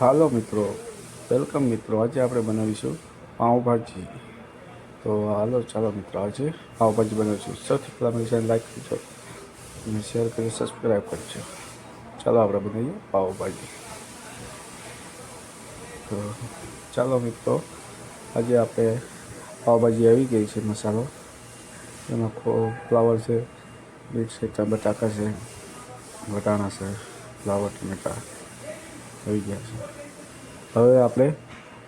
હાલો મિત્રો, વેલકમ મિત્રો. આજે આપણે બનાવીશું પાઉંભાજી. તો હાલો, ચાલો મિત્રો, આજે પાઉંભાજી બનાવીશું. સૌથી પહેલાં મારી ચેનલ લાઈક કરજો અને શેર કરી સબસ્ક્રાઈબ કરજો. ચાલો આપણે બનાવીએ પાઉંભાજી. તો ચાલો મિત્રો, આજે આપણે પાઉંભાજી આવી ગઈ છે, મસાલો. એમાં ફ્લાવર છે બીટ છે બટાકા છે, વટાણા છે, ફ્લાવર, ટમેટા. આવી ગયા છે. હવે આપણે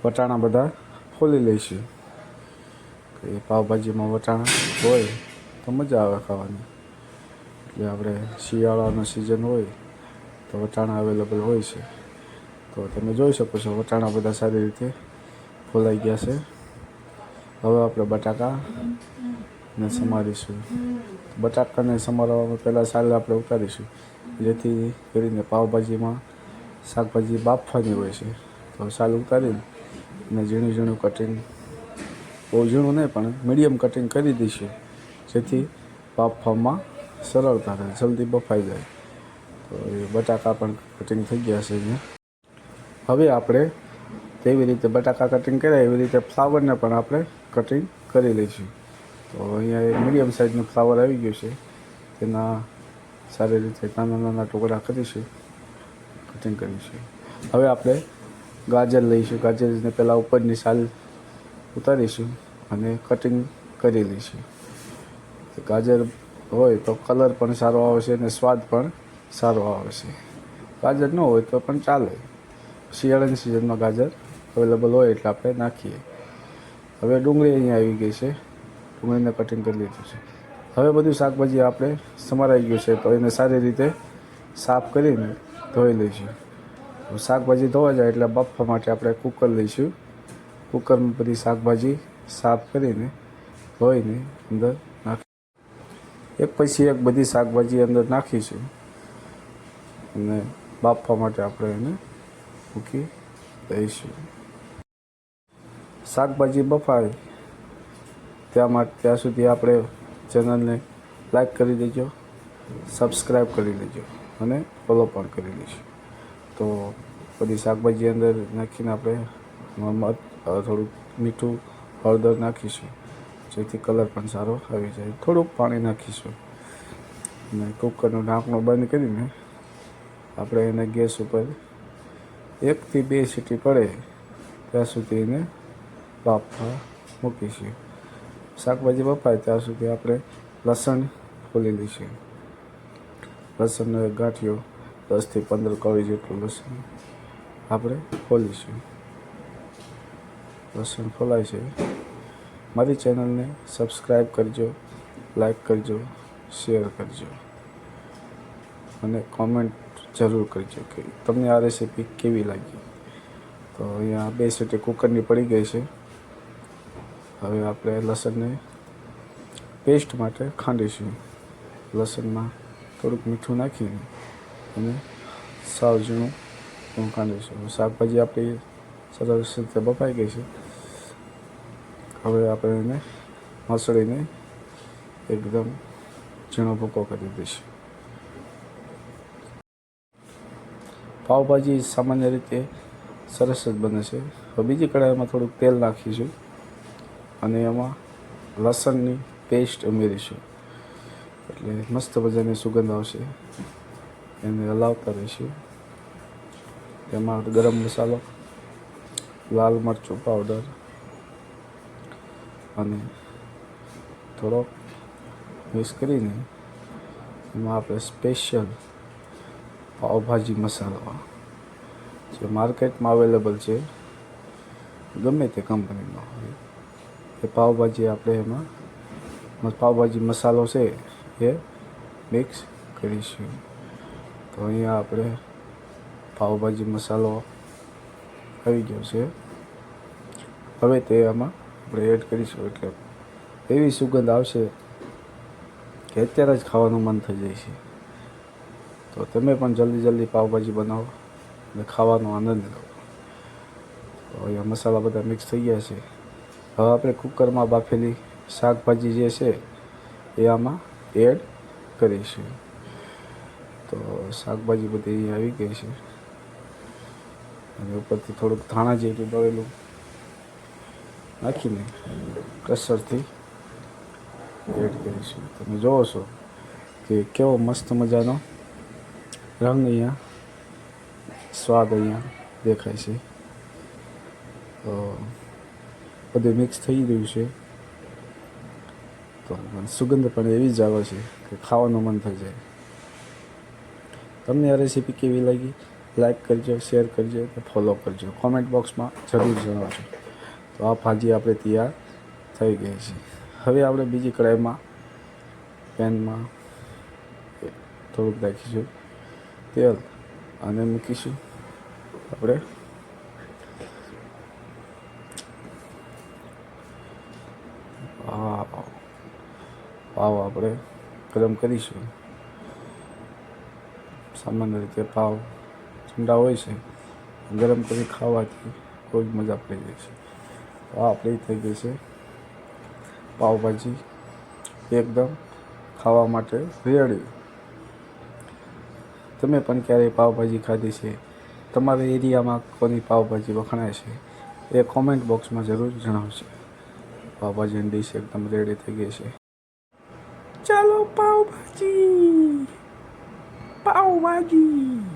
વટાણા બધા ખોલી લઈશું. એ પાવભાજીમાં વટાણા હોય તો મજા આવે ખાવાની. એટલે આપણે શિયાળાનો સિઝન હોય તો વટાણા અવેલેબલ હોય છે. તો તમે જોઈ શકો છો વટાણા બધા સારી રીતે ફોલાઈ ગયા છે. હવે આપણે બટાકા ને સમારીશું. બટાકાને સમારવામાં પહેલાં સાલ આપણે ઉતારીશું. જેથી કરીને પાવભાજીમાં શાકભાજી બાફવાની હોય છે. તો સાલ ઉતારીને અને ઝીણું ઝીણું કટિંગ બહુ ઝીણું નહીં, પણ મીડિયમ કટિંગ કરી દઈશું. જેથી બાફવામાં સરળતા રહે, જલ્દી બફાઈ જાય. તો એ બટાકા પણ કટિંગ થઈ ગયા છે અહીંયા. હવે આપણે તેવી રીતે બટાકા કટિંગ કર્યા, એવી રીતે ફ્લાવરને પણ આપણે કટિંગ કરી લઈશું. તો અહીંયા મીડિયમ સાઇઝનું ફ્લાવર આવી ગયું છે. તેના સારી રીતે નાના નાના ટુકડા કરીશું. કટિંગ કરીશું. હવે આપણે ગાજર લઈશું. ગાજરને પહેલાં ઉપરની સાલ ઉતારીશું અને કટિંગ કરી લઈશું. ગાજર હોય તો કલર પણ સારો આવશે અને સ્વાદ પણ સારો આવશે. ગાજર ન હોય તો પણ ચાલે. શિયાળાની સિઝનમાં ગાજર અવેલેબલ હોય એટલે આપણે નાખીએ. હવે ડુંગળી અહીંયા આવી ગઈ છે. ડુંગળીને કટિંગ કરી લીધું છે. હવે બધું શાકભાજી આપણે સમારાઈ ગયું છે. તો એને સારી રીતે સાફ કરીને ધોઈ લઈશું. શાકભાજી ધોવા જાય એટલે બાફવા માટે આપણે કુકર લઈશું. કુકરમાં બધી શાકભાજી સાફ કરીને ધોઈને અંદર નાખી એક પછી એક બધી શાકભાજી અંદર નાખીશું. અને બાફવા માટે આપણે એને મૂકી દઈશું. શાકભાજી બફાય. ત્યાં માટે ત્યાં સુધી આપણે ચેનલને લાઈક કરી દેજો સબસ્ક્રાઈબ કરી લેજો. અને ફોલો પણ કરી લઈશું. તો બધી શાકભાજી અંદર નાખીને આપણે થોડુંક મીઠું, હળદર નાખીશું. જેથી કલર પણ સારો આવી જાય. થોડુંક પાણી નાખીશું. અને કુકરનું ઢાંકણું બંધ કરીને આપણે એને ગેસ ઉપર એકથી બે સીટી પડે ત્યાં સુધી એને બાફવા મૂકીશું. શાકભાજી બફાય ત્યાં સુધી આપણે લસણ ખોલી લઈશું. લસણનો એક ગાંઠિયો દસથી પંદર કળી જેટલું લસણ આપણે ખોલીશું લસણ ખોલાય છે. મારી ચેનલને સબસ્ક્રાઈબ કરજો લાઈક કરજો, શેર કરજો અને કોમેન્ટ જરૂર કરજો કે તમને આ રેસીપી કેવી લાગી. તો અહીંયા બે સીટી કુકરની પડી ગઈ છે. હવે આપણે લસણને પેસ્ટ માટે ખાંડીશું. લસણમાં થોડુંક મીઠું નાખીને અને સાવ ઝીણું હું કાંડીશું શાકભાજી આપણી સરસ રીતે બફાઈ ગઈ છે. હવે આપણે એને મસળીને એકદમ ઝીણો ભૂકો કરી દઈશું. પાવભાજી સામાન્ય રીતે સરસ જ બને છે. હવે બીજી કઢાઈમાં થોડુંક તેલ નાખીશું અને એમાં લસણની પેસ્ટ ઉમેરીશું. એટલે મસ્ત મજાની સુગંધ આવશે. એને હલાવતા રહીશું. તેમાં ગરમ મસાલો, લાલ મરચું પાવડર અને થોડોક મિક્સ કરીને એમાં આપણે સ્પેશિયલ પાવભાજી મસાલો, જે માર્કેટમાં અવેલેબલ છે, ગમે તે કંપનીનો હોય. એ પાવભાજી આપણે એમાં, પાવભાજી મસાલો છે એ મિક્સ કરીશું. તો અહીંયા આપણે પાઉભાજી મસાલો આવી ગયો છે. હવે તે આમાં આપણે એડ કરીશું. એટલે એવી સુગંધ આવશે કે અત્યારે જ ખાવાનું મન થઈ જાય છે. તો તમે પણ જલ્દી જલ્દી પાઉંભાજી બનાવો અને ખાવાનો આનંદ લો. તો અહીંયા મસાલા બધા મિક્સ થઈ ગયા છે. હવે આપણે કુકરમાં બાફેલી શાકભાજી જે છે, એ આમાં એડ કરીશું તો શાકભાજી બધી આવી ગઈ છે. અને ઉપરથી થોડુંક ધાણા જેટલું દળેલું નાખીને કસરથી એડ કરીશું તમે જોવો છો કે કેવો મસ્ત મજાનો રંગ અહીંયા, સ્વાદ અહીંયા દેખાય છે. તો બધું મિક્સ થઈ ગયું છે. તો સુગંધ પણ એવી જ આવે છે કે ખાવાનું મન થઈ જાય. તમને આ રેસીપી કેવી લાગી? લાઈક કરજો શેર કરજો અને ફોલો કરજો. કોમેન્ટ બોક્સમાં જરૂર જણાવજો. તો આ ભાજી આપણે તૈયાર થઈ ગઈ છે. હવે આપણે બીજી કઢાઈમાં પેનમાં થોડુંક નાખીશું. તેલ અને મૂકીશું. આપણે આ પાવ આપણે ગરમ કરીશું. સામાન્ય રીતે પાવ ઠંડા હોય છે ગરમ કરી ખાવાથી કોઈ મજા પડી જાય છે. આ આપણી થઈ ગઈ છે પાવભાજી, એકદમ ખાવા માટે રેડી. તમે પણ ક્યારેય પાવભાજી ખાધી છે? તમારા એરિયામાં કોની પાવભાજી વખણાય છે? એ કોમેન્ટ બોક્સમાં જરૂર જણાવશે પાવભાજીની ડીશ એકદમ રેડી થઈ ગઈ છે. ચાલો પાવભાજી પાવભાજી